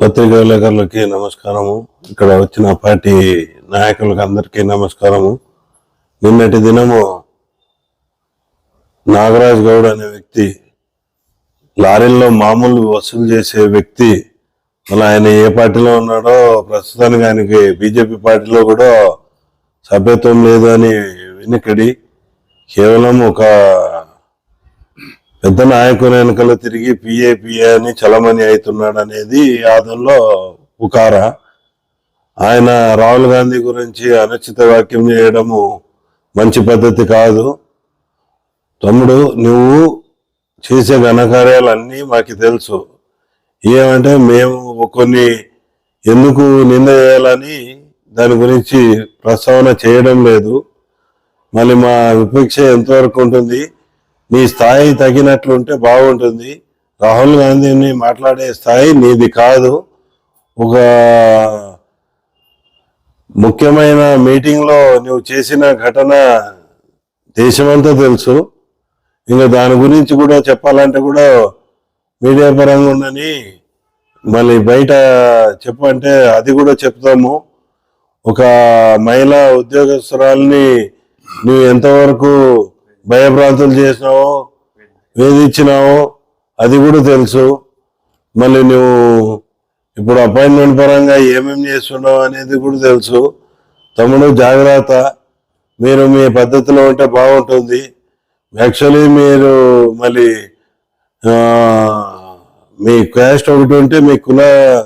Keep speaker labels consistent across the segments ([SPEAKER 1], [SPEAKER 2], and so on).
[SPEAKER 1] పత్రికా విలేకరులకి నమస్కారము. ఇక్కడ వచ్చిన పార్టీ నాయకులకు అందరికీ నమస్కారము. నిన్నటి దినము నాగరాజ్ గౌడ్ అనే వ్యక్తి లారీల్లో మామూలు వసూలు చేసే వ్యక్తి మళ్ళీ ఆయన ఏ పార్టీలో ఉన్నాడో ప్రస్తుతానికి ఆయనకి బీజేపీ పార్టీలో కూడా సభ్యత్వం లేదు అని వెనుకడి కేవలం ఒక పెద్ద నాయకుని వెనకాల తిరిగి పిఏ పిఏ అని చలమణి అవుతున్నాడు అనేది ఆదంలో పుకార. ఆయన రాహుల్ గాంధీ గురించి అనుచిత వాక్యం చేయడము మంచి పద్ధతి కాదు. తమ్ముడు నువ్వు చేసే ఘనకార్యాలన్నీ మాకు తెలుసు. ఏమంటే మేము కొన్ని ఎందుకు నింద చేయాలని దాని గురించి ప్రస్తావన చేయడం లేదు. మళ్ళీ మా విపక్ష ఎంతవరకు ఉంటుంది? నీ స్థాయి తగినట్లుంటే బాగుంటుంది. రాహుల్ గాంధీని మాట్లాడే స్థాయి నీది కాదు. ఒక ముఖ్యమైన మీటింగ్లో నువ్వు చేసిన ఘటన దేశమంతా తెలుసు. ఇంకా దాని గురించి కూడా చెప్పాలంటే కూడా మీడియా పరంగా ఉందని మళ్ళీ బయట చెప్పంటే అది కూడా చెప్తాము. ఒక మహిళా ఉద్యోగస్తురాల్ని నువ్వు ఎంతవరకు భయభ్రాంతులు చేసినావో వేధించినావో అది కూడా తెలుసు. మళ్ళీ నువ్వు ఇప్పుడు అపాయింట్మెంట్ పరంగా ఏమేమి చేస్తున్నావు అనేది కూడా తెలుసు. తమ్ముడు జాగ్రత్త. మీరు మీ పద్ధతిలో ఉంటే బాగుంటుంది. యాక్చువల్లీ మీరు మళ్ళీ మీ క్యాస్ట్ ఒకటి ఉంటే మీ కుల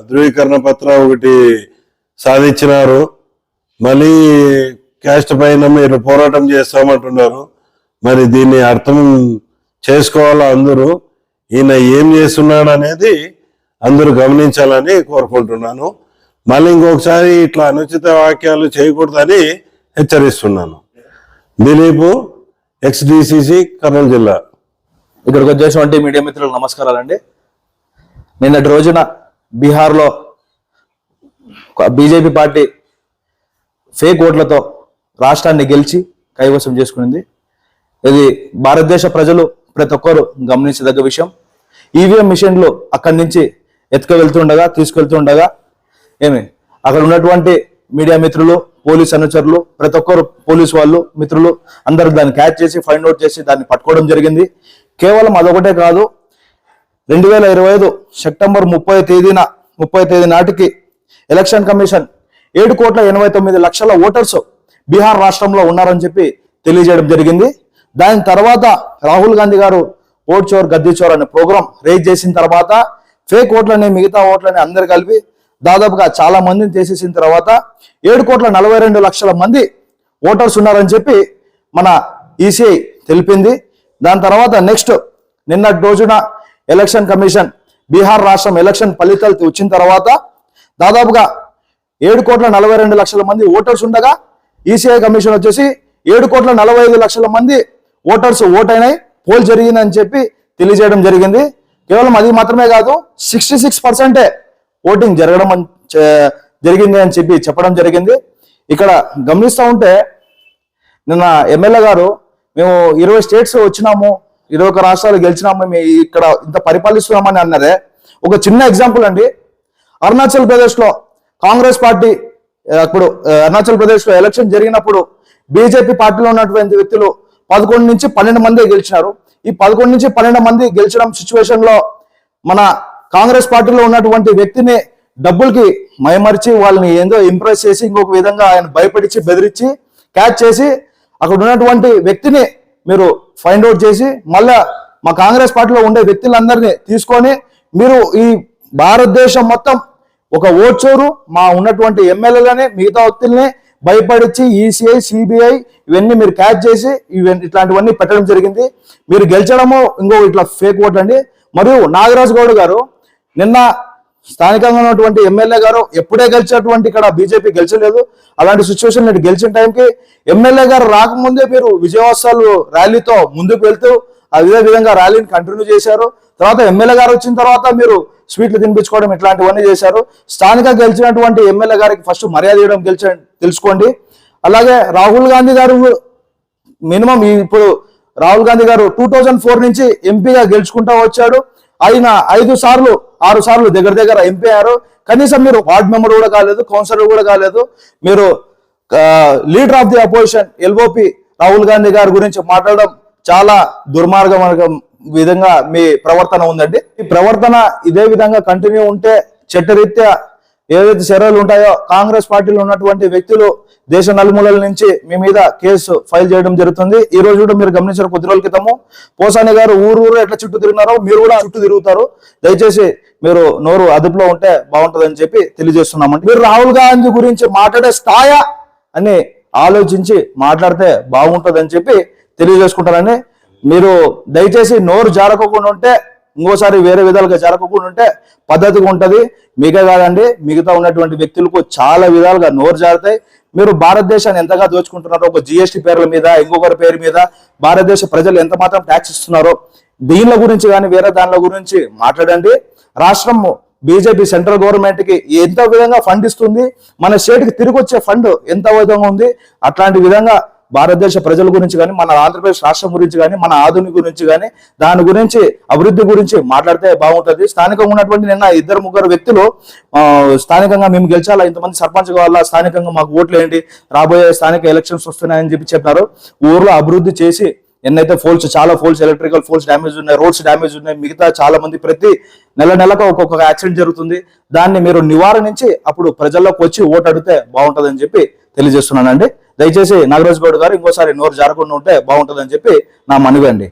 [SPEAKER 1] ధృవీకరణ పత్రం ఒకటి సాధించినారు. మళ్ళీ క్యాస్ట్ పైన మీరు పోరాటం చేస్తామంటున్నారు. మరి దీన్ని అర్థం చేసుకోవాలా అందరూ? ఈయన ఏం చేస్తున్నాడు అనేది అందరూ గమనించాలని కోరుకుంటున్నాను. మళ్ళీ ఇంకొకసారి ఇట్లా అనుచిత వాక్యాలు చేయకూడదని హెచ్చరిస్తున్నాను. దిలీప్ ఎక్స్డిసిసి కర్నూలు జిల్లా.
[SPEAKER 2] ఇక్కడికి వచ్చేటువంటి మీడియా మిత్రులకు నమస్కారాలండి. నిన్నటి రోజున బీహార్లో బీజేపీ పార్టీ ఫేక్ ఓట్లతో రాష్ట్రాన్ని గెలిచి కైవసం చేసుకునింది. ఇది భారతదేశ ప్రజలు ప్రతి ఒక్కరు గమనించదగ్గ విషయం. ఈవీఎం మిషన్లు అక్కడి నుంచి ఎత్తుకు వెళ్తుండగా తీసుకెళ్తుండగా ఏమి అక్కడ ఉన్నటువంటి మీడియా మిత్రులు పోలీస్ అనుచరులు ప్రతి ఒక్కరు పోలీస్ వాళ్ళు మిత్రులు అందరూ దాన్ని క్యాచ్ చేసి ఫైండ్ అవుట్ చేసి దాన్ని పట్టుకోవడం జరిగింది. కేవలం అదొకటే కాదు రెండు వేల ఇరవై ఐదు సెప్టెంబర్ ముప్పై తేదీన ముప్పై తేదీ నాటికి ఎలక్షన్ కమిషన్ ఏడు కోట్ల ఎనభై తొమ్మిది లక్షల ఓటర్స్ బీహార్ రాష్ట్రంలో ఉన్నారని చెప్పి తెలియజేయడం జరిగింది. దాని తర్వాత రాహుల్ గాంధీ గారు ఓట్ చోర్ గద్దీ చోర్ అనే ప్రోగ్రాం రేజ్ చేసిన తర్వాత ఫేక్ ఓట్లని మిగతా ఓట్లని అందరు కలిపి దాదాపుగా చాలా మందిని తీసేసిన తర్వాత ఏడు కోట్ల నలభై రెండు లక్షల మంది ఓటర్స్ ఉన్నారని చెప్పి మన ఈసీఐ తెలిపింది. దాని తర్వాత నెక్స్ట్ నిన్న రోజున ఎలక్షన్ కమిషన్ బీహార్ రాష్ట్రం ఎలక్షన్ ఫలితాలు వచ్చిన తర్వాత దాదాపుగా ఏడు కోట్ల నలభై రెండు లక్షల మంది ఓటర్స్ ఉండగా ఈసీఐ కమిషన్ వచ్చేసి ఏడు కోట్ల నలభై ఐదు లక్షల మంది ఓటర్స్ ఓటైనాయి పోల్ జరిగిందని చెప్పి తెలియజేయడం జరిగింది. కేవలం అది మాత్రమే కాదు సిక్స్టీ సిక్స్ పర్సెంటే ఓటింగ్ జరగడం జరిగింది అని చెప్పి చెప్పడం జరిగింది. ఇక్కడ గమనిస్తూ ఉంటే నిన్న ఎమ్మెల్యే గారు మేము ఇరవై స్టేట్స్ వచ్చినాము ఇరవై ఒక రాష్ట్రాలు గెలిచినాము మేము ఇక్కడ ఇంత పరిపాలిస్తున్నామని అన్నదే. ఒక చిన్న ఎగ్జాంపుల్ అండి. అరుణాచల్ ప్రదేశ్లో కాంగ్రెస్ పార్టీ అప్పుడు అరుణాచల్ ప్రదేశ్లో ఎలక్షన్ జరిగినప్పుడు బీజేపీ పార్టీలో ఉన్నటువంటి వ్యక్తులు పదకొండు నుంచి పన్నెండు మంది గెలిచినారు. ఈ పదకొండు నుంచి పన్నెండు మంది గెలిచడం సిచ్యువేషన్లో మన కాంగ్రెస్ పార్టీలో ఉన్నటువంటి వ్యక్తిని డబ్బులకి మైమరిచి వాళ్ళని ఏందో ఇంప్రెస్ చేసి ఇంకొక విధంగా ఆయన భయపడిచి బెదిరించి క్యాచ్ చేసి అక్కడ ఉన్నటువంటి వ్యక్తిని మీరు ఫైండ్ అవుట్ చేసి మళ్ళా మా కాంగ్రెస్ పార్టీలో ఉండే వ్యక్తులందరినీ తీసుకొని మీరు ఈ భారతదేశం మొత్తం ఒక ఓట్చోరు మా ఉన్నటువంటి ఎమ్మెల్యేలని మిగతా వ్యక్తుల్ని భయపడిచ్చి ఈసీఐ సిబిఐ ఇవన్నీ మీరు క్యాచ్ చేసి ఇవన్నీ ఇట్లాంటివన్నీ పెట్టడం జరిగింది. మీరు గెలిచడము ఇంకో ఇట్లా ఫేక్ ఓట్ అండి. మరియు నాగరాజు గౌడ్ గారు నిన్న స్థానికంగా ఉన్నటువంటి ఎమ్మెల్యే గారు ఎప్పుడే గెలిచినటువంటి ఇక్కడ బీజేపీ గెలిచలేదు. అలాంటి సిచ్యువేషన్ నేను గెలిచిన టైంకి ఎమ్మెల్యే గారు రాకముందే మీరు విజయోత్సవాలు ర్యాలీతో ముందుకు వెళ్తూ అదే విధంగా ర్యాలీని కంటిన్యూ చేశారు. తర్వాత ఎమ్మెల్యే గారు వచ్చిన తర్వాత మీరు స్వీట్లు తినిపించుకోవడం ఇట్లాంటివన్నీ చేశారు. స్థానిక గెలిచినటువంటి ఎమ్మెల్యే గారికి ఫస్ట్ మర్యాద ఇవ్వడం గెలిచ తెలుసుకోండి. అలాగే రాహుల్ గాంధీ గారు మినిమం ఇప్పుడు రాహుల్ గాంధీ గారు టూ థౌజండ్ ఫోర్ నుంచి ఎంపీగా గెలుచుకుంటా వచ్చాడు. ఆయన ఐదు సార్లు ఆరు సార్లు దగ్గర దగ్గర ఎంపీ అయ్యారు. కనీసం మీరు వార్డ్ మెంబర్ కూడా కాలేదు కౌన్సిలర్ కూడా కాలేదు. మీరు leader of the opposition LOP Rahul Gandhi గారి గురించి మాట్లాడడం చాలా దుర్మార్గం విధంగా మీ ప్రవర్తన ఉందండి? ఈ ప్రవర్తన ఇదే విధంగా కంటిన్యూ ఉంటే చట్టరీత్యా ఏదైతే చర్యలు ఉంటాయో కాంగ్రెస్ పార్టీలో ఉన్నటువంటి వ్యక్తులు దేశ నలుమూలల నుంచి మీ మీద కేసు ఫైల్ చేయడం జరుగుతుంది. ఈ రోజు కూడా మీరు గమనించిన కొద్ది రోజుల క్రితము పోసాని గారు ఊరు ఊరు ఎట్లా చుట్టూ తిరిగినారో మీరు కూడా చుట్టూ తిరుగుతారు. దయచేసి మీరు నోరు అదుపులో ఉంటే బాగుంటుందని చెప్పి తెలియజేస్తున్నామండి. మీరు రాహుల్ గాంధీ గురించి మాట్లాడే స్థాయా అని ఆలోచించి మాట్లాడితే బాగుంటుందని చెప్పి తెలియజేసుకుంటారని మీరు దయచేసి నోరు జారకోకుండా ఉంటే ఇంకోసారి వేరే విధాలుగా జరగకుండా ఉంటే పద్ధతిగా ఉంటుంది. మిగతా కాదండి మిగతా ఉన్నటువంటి వ్యక్తులకు చాలా విధాలుగా నోరు జారుతాయి. మీరు భారతదేశాన్ని ఎంతగా దోచుకుంటున్నారో ఒక జిఎస్టీ పేర్ల మీద ఇంకొకరి పేరు మీద భారతదేశ ప్రజలు ఎంత మాత్రం ట్యాక్స్ ఇస్తున్నారో దీనిల గురించి కానీ వేరే దానిల గురించి మాట్లాడండి. రాష్ట్రం బీజేపీ సెంట్రల్ గవర్నమెంట్కి ఎంత విధంగా ఫండ్ ఇస్తుంది మన స్టేట్కి తిరిగి వచ్చే ఫండ్ ఎంత విధంగా ఉంది అట్లాంటి విధంగా భారతదేశ ప్రజల గురించి కానీ మన ఆంధ్రప్రదేశ్ రాష్ట్రం గురించి కానీ మన ఆధునిక గురించి కానీ దాని గురించి అభివృద్ధి గురించి మాట్లాడితే బాగుంటది. స్థానికంగా ఉన్నటువంటి నిన్న ఇద్దరు ముగ్గురు వ్యక్తులు స్థానికంగా మేము గెలిచాలా? ఇంతమంది సర్పంచ్ కావాలా? స్థానికంగా మాకు ఓట్లు ఏంటి? రాబోయే స్థానిక ఎలక్షన్స్ వస్తున్నాయని చెప్పి చెప్పినారు. ఊర్లో అభివృద్ధి చేసి ఎన్నైతే ఫోల్స్ చాలా ఫోల్స్ ఎలక్ట్రికల్ ఫోల్స్ డ్యామేజ్ ఉన్నాయి రోడ్స్ డ్యామేజ్ ఉన్నాయి మిగతా చాలా మంది ప్రతి నెల నెలకు ఒక్కొక్క యాక్సిడెంట్ జరుగుతుంది. దాన్ని మీరు నివారణించి అప్పుడు ప్రజల్లోకి వచ్చి ఓటు అడిగితే బాగుంటుందని చెప్పి తెలియజేస్తున్నానండి. దయచేసి నాగరాజ్ గౌడ్ గారు ఇంకోసారి నోరు జారకుండా ఉంటే బాగుంటుందని చెప్పి నా మనవి అండి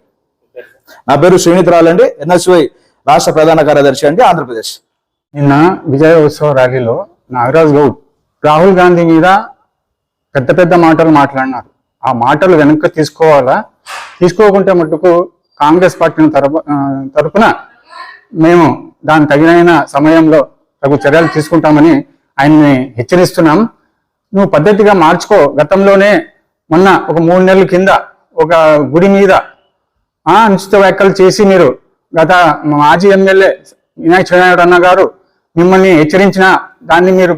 [SPEAKER 2] నా పేరు శ్రీనిత్ అండి ఎన్ఎస్వై రాష్ట్ర ప్రధాన కార్యదర్శి అండి ఆంధ్రప్రదేశ్.
[SPEAKER 3] నిన్న విజయ ఉత్సవ ర్యాలీలో నాగరాజ్ గౌడ్ రాహుల్ గాంధీ మీద పెద్ద పెద్ద మాటలు మాట్లాడినారు. ఆ మాటలు వెనక్కి తీసుకోవాలా? తీసుకోకుంటే మటుకు కాంగ్రెస్ పార్టీ తరపు తరపున మేము దాని తగిన సమయంలో తగు చర్యలు తీసుకుంటామని ఆయన్ని హెచ్చరిస్తున్నాం. నువ్వు పద్ధతిగా మార్చుకో. గతంలోనే మొన్న ఒక మూడు నెలల కింద ఒక గుడి మీద అనుచిత వ్యాఖ్యలు చేసి మీరు గత మాజీ ఎమ్మెల్యే వినాయక చంద్రనాయుడు అన్న గారు మిమ్మల్ని హెచ్చరించిన దాన్ని మీరు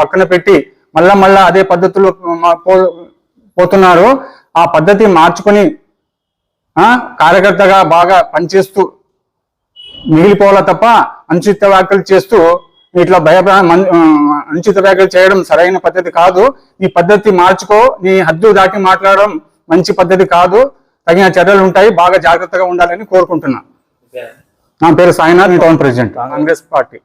[SPEAKER 3] పక్కన పెట్టి మళ్ళా మళ్ళా అదే పద్ధతిలో పోతున్నారు. ఆ పద్ధతి మార్చుకొని కార్యకర్తగా బాగా పనిచేస్తూ మిగిలిపోవాలా తప్ప అనుచిత వ్యాఖ్యలు చేస్తూ ఇట్లా భయ అనుచిత వ్యాఖ్యలు చేయడం సరైన పద్ధతి కాదు. నీ పద్ధతి మార్చుకో నీ హద్దు దాటి మాట్లాడడం మంచి పద్ధతి కాదు. తగిన చర్యలు ఉంటాయి బాగా జాగ్రత్తగా ఉండాలని కోరుకుంటున్నా. నా పేరు Sainath town president. Congress party.